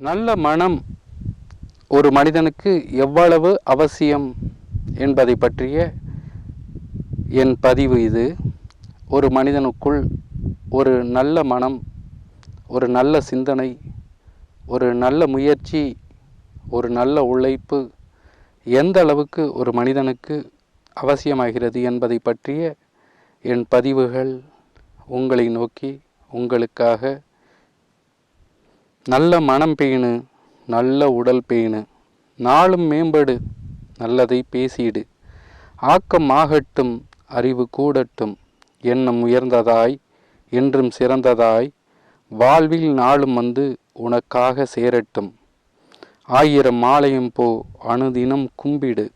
நல்ல மனம் ஒரு மனிதனுக்கு எவ்வளவு அவசியம் என்பதை பற்றிய என் பதிவு இது. ஒரு மனிதனுக்குள் ஒரு நல்ல மனம் ஒரு நல்ல சிந்தனை ஒரு நல்ல முயற்சி ஒரு நல்ல உழைப்பு எந்த அளவுக்கு ஒரு மனிதனுக்கு அவசியமாகிறது என்பதை பற்றிய என் பதிவுகள் உங்களை நோக்கி உங்களுக்காக நல்ல மனம் பேணு நல்ல உடல் பேணு. நாளும் மேம்படு நல்லதை பேசிடு. ஆக்கம் ஆகட்டும் அறிவு கூடட்டும். எண்ணம் உயர்ந்ததாய் என்றும் சிறந்ததாய் வாழ்வில் நாளும் வந்து உனக்காக சேரட்டும். ஆயிரம் மாலையும் போ அணுதினம் கும்பிடு.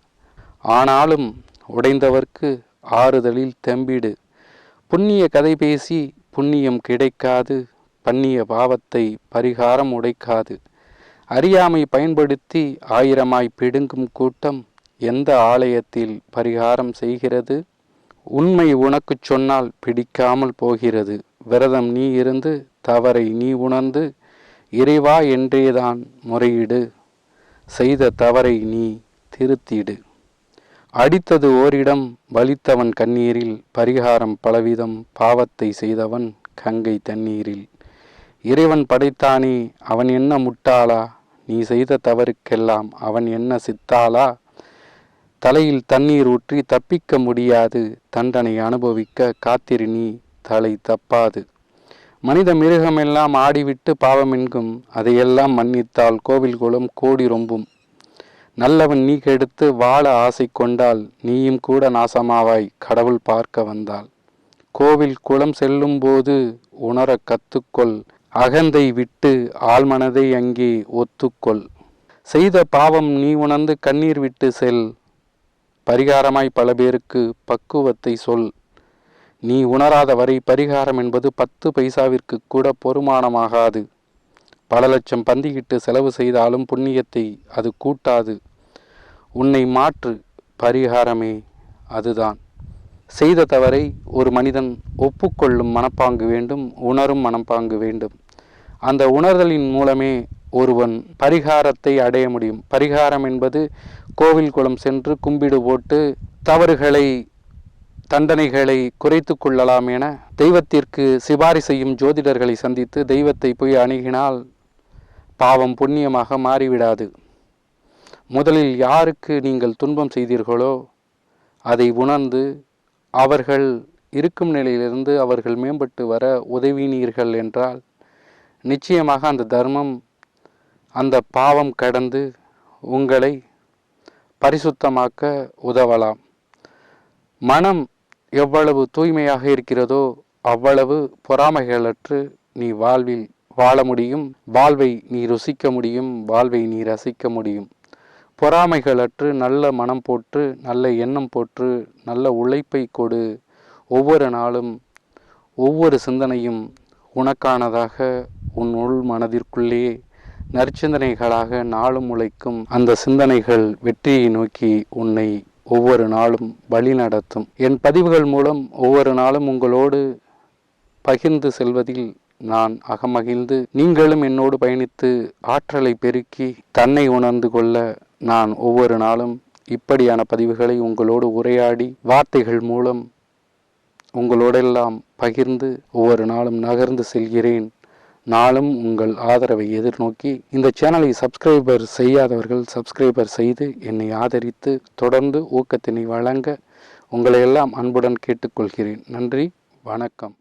ஆனாலும் உடைந்தவர்க்கு ஆறுதலில் தம்பிடு. புண்ணிய கதை பேசி புண்ணியம் கிடைக்காது பண்ணிய பாவத்தை பரிகாரம் உடைக்காது. அறியாமை பயன்படுத்தி ஆயிரமாய் பிடுங்கும் கூட்டம் எந்த ஆலயத்தில் பரிகாரம் செய்கிறது? உண்மை உனக்குச் சொன்னால் பிடிக்காமல் போகிறது. விரதம் நீ இருந்து தவறை நீ உணர்ந்து இறைவா என்றேதான் முறையிடு. செய்த தவறை நீ திருத்திடு அடித்தது ஓரிடம் வலித்தவன் கண்ணீரில் பரிகாரம் பலவிதம் பாவத்தை செய்தவன் கங்கை தண்ணீரில். இறைவன் படைத்தானே அவன் என்ன முட்டாளா? நீ செய்த தவறுக்கெல்லாம் அவன் என்ன சித்தாளா? தலையில் தண்ணீர் ஊற்றி தப்பிக்க முடியாது தண்டனை அனுபவிக்க காத்திரு நீ தலை தப்பாது. மனித மிருகமெல்லாம் ஆடிவிட்டு பாவமென்கும் அதையெல்லாம் மன்னித்தால் கோவில் குளம் கோடி ரொம்பும். நல்லவன் நீ கெடுத்து வாழ ஆசை கொண்டால் நீயும் கூட நாசமாவாய் கடவுள் பார்க்க வந்தாள் கோவில் குளம் செல்லும் போது உணர கத்துக்கொள் அகந்தை விட்டு ஆழ்மனதை அங்கே ஒத்துக்கொள். செய்த பாவம் நீ உணர்ந்து கண்ணீர் விட்டு செல். பரிகாரமாய் பல பேருக்கு பக்குவத்தை சொல். நீ உணராத வரை பரிகாரம் என்பது பத்து பைசாவிற்கு கூட பொறுமானமாகாது. பல லட்சம் பந்திக்கிட்டு செலவு செய்தாலும் புண்ணியத்தை அது கூட்டாது. உன்னை மாற்று பரிகாரமே அதுதான். செய்த தவறை ஒரு மனிதன் ஒப்புக்கொள்ளும் மனப்பாங்கு வேண்டும் உணரும் மனப்பாங்கு வேண்டும். அந்த உணர்தலின் மூலமே ஒருவன் பரிகாரத்தை அடைய முடியும். பரிகாரம் என்பது கோவில் குளம் சென்று கும்பிடு போட்டு தவறுகளை தண்டனைகளை குறைத்து கொள்ளலாம் என தெய்வத்திற்கு சிபாரி செய்யும் ஜோதிடர்களை சந்தித்து தெய்வத்தை போய் அணுகினால் பாவம் புண்ணியமாக மாறிவிடாது. முதலில் யாருக்கு நீங்கள் துன்பம் செய்தீர்களோ அதை உணர்ந்து அவர்கள் இருக்கும் நிலையிலிருந்து அவர்கள் மேம்பட்டு வர உதவினீர்கள் என்றால் நிச்சயமாக அந்த தர்மம் அந்த பாவம் கடந்து உங்களை பரிசுத்தமாக்க உதவலாம். மனம் எவ்வளவு தூய்மையாக இருக்கிறதோ அவ்வளவு பொறாமைகளற்று நீ வாழ்வில் வாழ முடியும் வாழ்வை நீ ருசிக்க முடியும் வாழ்வை நீ ரசிக்க முடியும். பொறாமைகளற்று நல்ல மனம் போற்று நல்ல எண்ணம் போற்று நல்ல உழைப்பை கொடு. ஒவ்வொரு நாளும் ஒவ்வொரு சிந்தனையும் உனக்கானதாக உன் உள் மனதிற்குள்ளே நற்சிந்தனைகளாக நாளும் உழைக்கும் அந்த சிந்தனைகள் வெற்றியை நோக்கி உன்னை ஒவ்வொரு நாளும் வழி நடத்தும். என் பதிவுகள் மூலம் ஒவ்வொரு நாளும் உங்களோடு பகிர்ந்து செல்வதில் நான் அகமகிழ்ந்து நீங்களும் என்னோடு பயணித்து ஆற்றலை பெருக்கி தன்னை உணர்ந்து கொள்ள நான் ஒவ்வொரு நாளும் இப்படியான பதிவுகளை உங்களோடு உரையாடி வார்த்தைகள் மூலம் உங்களோடெல்லாம் பகிர்ந்து ஒவ்வொரு நாளும் நகர்ந்து செல்கிறேன். நாளும் உங்கள் ஆதரவை எதிர்நோக்கி இந்த சேனலை சப்ஸ்கிரைபர் செய்யாதவர்கள் சப்ஸ்கிரைபர் செய்து என்னை ஆதரித்து தொடர்ந்து ஊக்கத்தினை வழங்க உங்களையெல்லாம் அன்புடன் கேட்டுக்கொள்கிறேன். நன்றி வணக்கம்.